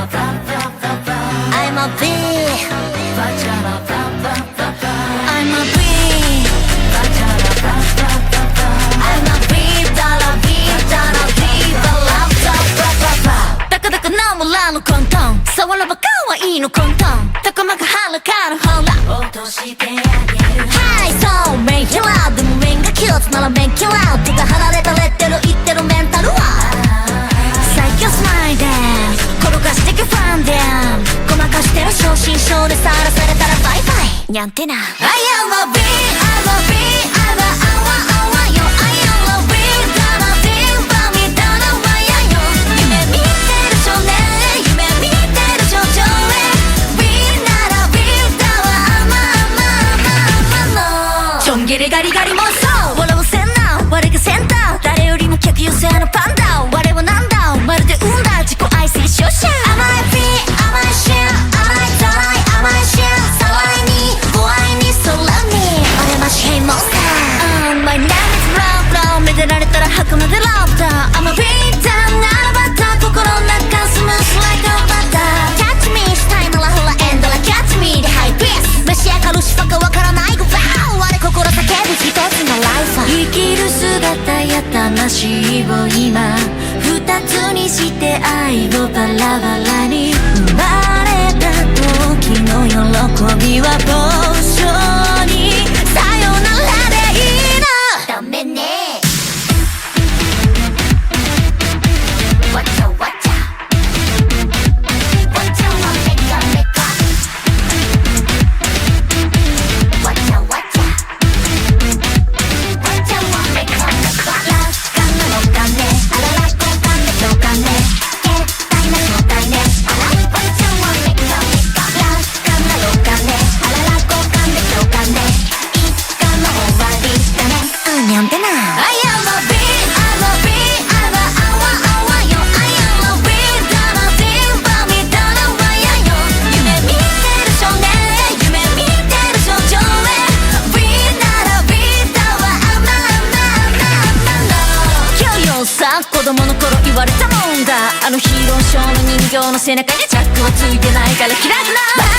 I'm a bee I'm a bee I'm a bee 달아 bee 달아 bee 달아 달아 따까따까 나무라는 건통 서울러봐いいの混沌とこまかはるからほら落としてあげる Hi so make it loud でも面がキュートなら面キュート手が離れたレッテル言ってるメンタルはやってな I am a bee, I'm a bee, I'm a hour, hour, yo I am a bee, gonna think about me, down on my eye, yo 夢見てる少年、夢見てる少女へ Bee なら Bee だわ、あまあまあまあまあのちょんげりガリガリモン愛をバラバラに生まれた時の喜びは僕さ子供の頃言われたもんだあのヒーローショーの人形の背中にチャックはついてないから嫌くな。